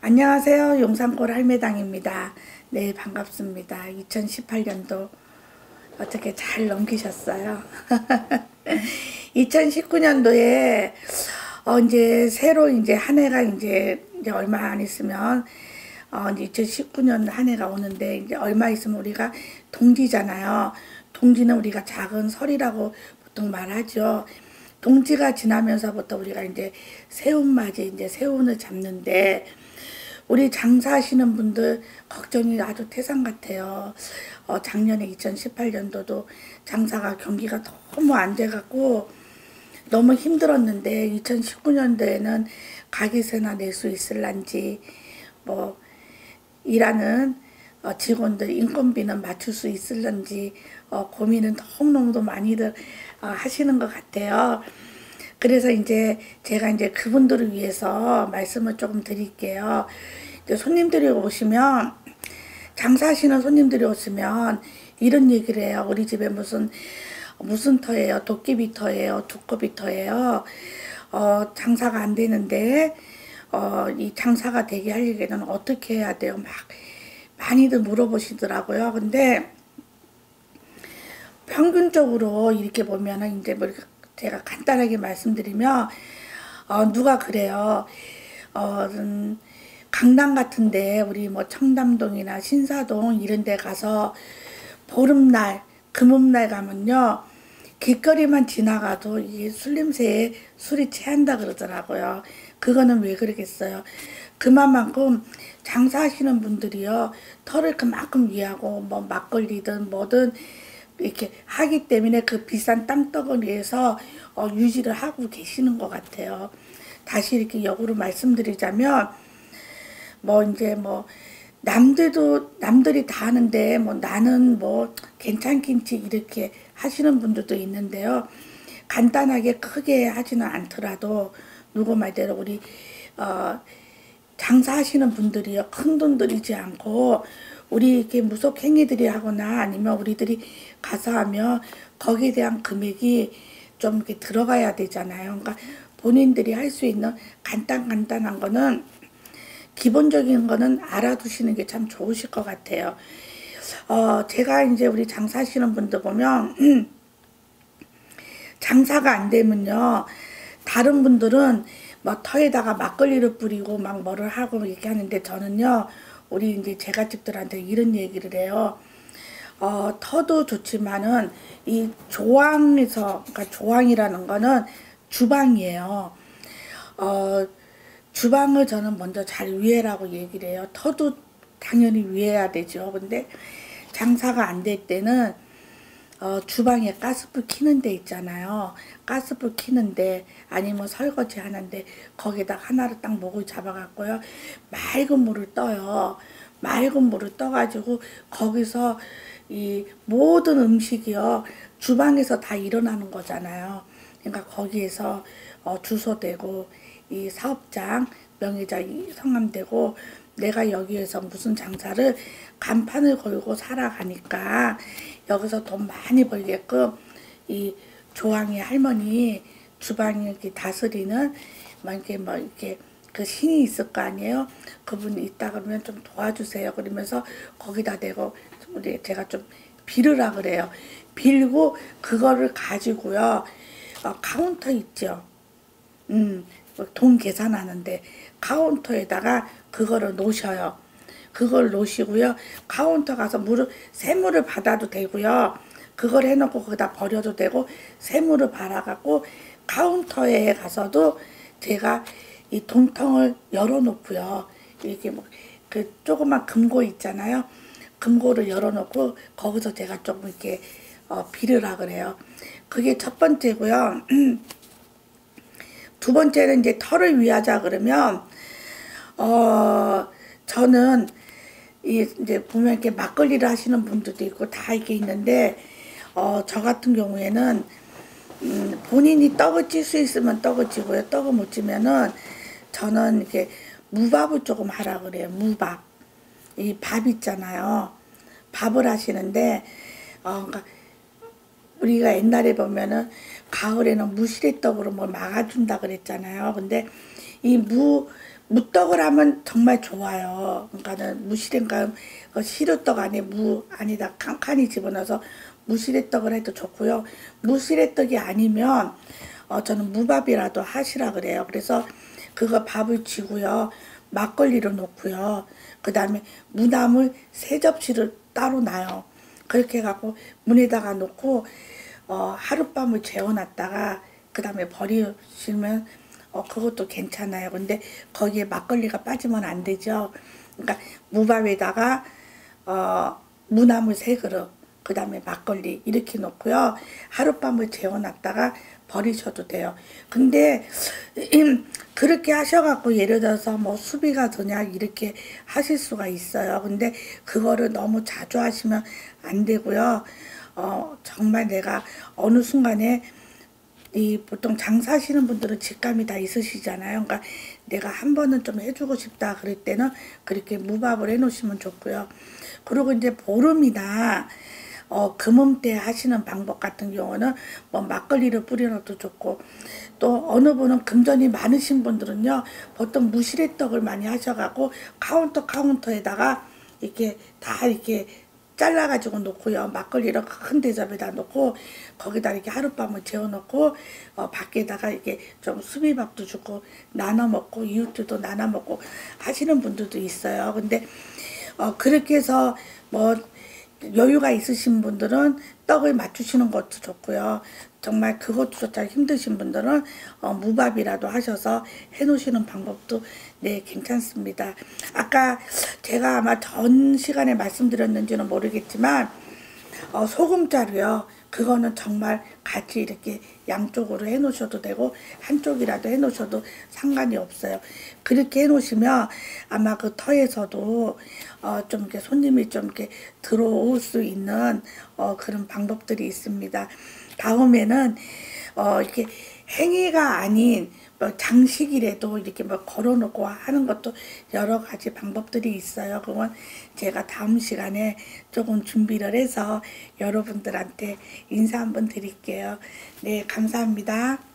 안녕하세요. 용산골 할매당입니다. 네, 반갑습니다. 2018년도 어떻게 잘 넘기셨어요? 2019년도에 어 이제 새로 이제 한 해가 이제 이제 얼마 안 있으면 어 이제 2019년 한 해가 오는데 이제 얼마 있으면 우리가 동지잖아요. 동지는 우리가 작은 설이라고 보통 말하죠. 동지가 지나면서부터 우리가 이제 새운 맞이 이제 새운을 잡는데 우리 장사하시는 분들 걱정이 아주 태산 같아요. 어, 작년에 2018년도도 장사가 경기가 너무 안 돼갖고 너무 힘들었는데 2019년도에는 가게세나 낼 수 있을란지 뭐 일하는 어, 직원들 인건비는 맞출 수 있을런지 어, 고민은 너무너무 많이들 어, 하시는 것 같아요. 그래서 이제 제가 이제 그분들을 위해서 말씀을 조금 드릴게요. 이제 손님들이 오시면 장사하시는 손님들이 오시면 이런 얘기를 해요. 우리 집에 무슨 무슨 터예요? 도깨비 터예요? 두꺼비 터예요? 어, 장사가 안 되는데 어, 이 장사가 되게 하려면 어떻게 해야 돼요? 막 많이들 물어보시더라고요. 근데 평균적으로 이렇게 보면은 이제 뭐 제가 간단하게 말씀드리면 어, 누가 그래요. 어, 음, 강남 같은데 우리 뭐 청담동이나 신사동 이런 데 가서 보름날 금음날 가면요 길거리만 지나가도 이 술냄새에 술이 취한다 그러더라고요. 그거는 왜 그러겠어요. 그만큼 장사하시는 분들이요 털을 그만큼 위하고 뭐 막걸리든 뭐든 이렇게 하기 때문에 그 비싼 땅덩어리에서 어, 유지를 하고 계시는 것 같아요. 다시 이렇게 역으로 말씀드리자면 뭐 이제 뭐 남들도 남들이 다 하는데 뭐 나는 뭐 괜찮긴지 이렇게 하시는 분들도 있는데요. 간단하게 크게 하지는 않더라도 누구 말대로 우리 어 장사하시는 분들이요 큰 돈 들이지 않고 우리 이렇게 무속 행위들이 하거나 아니면 우리들이 가서 하면 거기에 대한 금액이 좀 이렇게 들어가야 되잖아요. 그러니까 본인들이 할 수 있는 간단 간단한 거는 기본적인 거는 알아두시는 게 참 좋으실 것 같아요. 어, 제가 이제 우리 장사하시는 분들 보면, 장사가 안 되면요, 다른 분들은 뭐 터에다가 막걸리를 뿌리고 막 뭐를 하고 이렇게 하는데 저는요, 우리 이제 제가집들한테 이런 얘기를 해요. 어, 터도 좋지만은 이 조항에서, 그러니까 조항이라는 거는 주방이에요. 어, 주방을 저는 먼저 잘 위해라고 얘기를 해요. 터도 당연히 위해야 되죠. 근데 장사가 안 될 때는 어, 주방에 가스불 키는 데 있잖아요. 가스불 키는데 아니면 설거지 하는데 거기다 하나를 딱 목을 잡아갖고요. 맑은 물을 떠요. 맑은 물을 떠가지고 거기서 이 모든 음식이요. 주방에서 다 일어나는 거잖아요. 그러니까 거기에서 어, 주소 대고 이 사업장 명의자 성함되고 내가 여기에서 무슨 장사를 간판을 걸고 살아가니까 여기서 돈 많이 벌게끔 이 조항의 할머니 주방에 이렇게 다스리는 막 이렇게 뭐 이렇게 그 신이 있을 거 아니에요. 그분이 있다 그러면 좀 도와주세요. 그러면서 거기다 대고 우리 제가 좀 빌으라 그래요. 빌고 그거를 가지고요. 어, 카운터 있죠. 음, 돈 계산하는데 카운터에다가 그거를 놓으셔요. 그걸 놓으시고요. 카운터 가서 물을 세물을 받아도 되고요. 그걸 해놓고 거기다 버려도 되고 세물을 받아갖고 카운터에 가서도 제가 이 돈통을 열어놓고요. 이렇게 뭐 그 조그만 금고 있잖아요. 금고를 열어놓고 거기서 제가 조금 이렇게 어, 비르라 그래요. 그게 첫 번째고요. 두 번째는 이제 털을 위하자 그러면 어 저는 이 이제 보면 이렇게 막걸리를 하시는 분들도 있고 다 이게 있는데 어 저 같은 경우에는 음 본인이 떡을 찔 수 있으면 떡을 찌고요. 떡을 못 찌면은 저는 이렇게 무밥을 조금 하라 그래요. 무밥. 이 밥 있잖아요. 밥을 하시는데 어 그러니까 우리가 옛날에 보면은 가을에는 무시래떡으로 뭘 막아준다 그랬잖아요. 근데 이 무, 무떡을 하면 정말 좋아요. 그러니까는 무시래가 그 시루떡 안에 무 안에다 칸칸이 집어넣어서 무시래떡을 해도 좋고요. 무시래떡이 아니면 어, 저는 무밥이라도 하시라 그래요. 그래서 그거 밥을 쥐고요. 막걸리를 놓고요. 그 다음에 무나물 세 접시를 따로 놔요. 그렇게 해갖고 문에다가 놓고 어, 하룻밤을 재워놨다가 그 다음에 버리시면 어, 그것도 괜찮아요. 근데 거기에 막걸리가 빠지면 안 되죠. 그러니까 무밥에다가 어, 무나물 세 그릇 그 다음에 막걸리 이렇게 놓고요. 하룻밤을 재워놨다가 버리셔도 돼요. 근데 그렇게 하셔갖고 예를 들어서 뭐 수비가 더냐 이렇게 하실 수가 있어요. 근데 그거를 너무 자주 하시면 안 되고요. 어, 정말 내가 어느 순간에 이 보통 장사하시는 분들은 직감이 다 있으시잖아요. 그러니까 내가 한 번은 좀 해주고 싶다 그럴 때는 그렇게 무밥을 해놓으시면 좋고요. 그리고 이제 보름이나 어, 금음때 하시는 방법 같은 경우는 뭐 막걸리를 뿌려놓도 좋고 또 어느 분은 금전이 많으신 분들은요 보통 무시래떡을 많이 하셔가고 카운터 카운터에다가 이렇게 다 이렇게 잘라가지고 놓고요. 막걸리를 큰 대접에다 놓고 거기다 이렇게 하룻밤을 재워놓고 어, 밖에다가 이렇게 좀 수비밥도 주고 나눠 먹고 이웃들도 나눠 먹고 하시는 분들도 있어요. 근데 어, 그렇게 해서 뭐 여유가 있으신 분들은 떡을 맞추시는 것도 좋고요. 정말 그것도 조차 힘드신 분들은 어, 무밥이라도 하셔서 해놓으시는 방법도 네 괜찮습니다. 아까 제가 아마 전 시간에 말씀드렸는지는 모르겠지만 어, 소금자루요. 그거는 정말 같이 이렇게 양쪽으로 해 놓으셔도 되고 한쪽이라도 해 놓으셔도 상관이 없어요. 그렇게 해 놓으시면 아마 그 터에서도 어, 좀 이렇게 손님이 좀 이렇게 들어올 수 있는 어, 그런 방법들이 있습니다. 다음에는 어, 이렇게 행위가 아닌 뭐 장식이라도 이렇게 뭐 걸어놓고 하는 것도 여러 가지 방법들이 있어요. 그건 제가 다음 시간에 조금 준비를 해서 여러분들한테 인사 한번 드릴게요. 네, 감사합니다.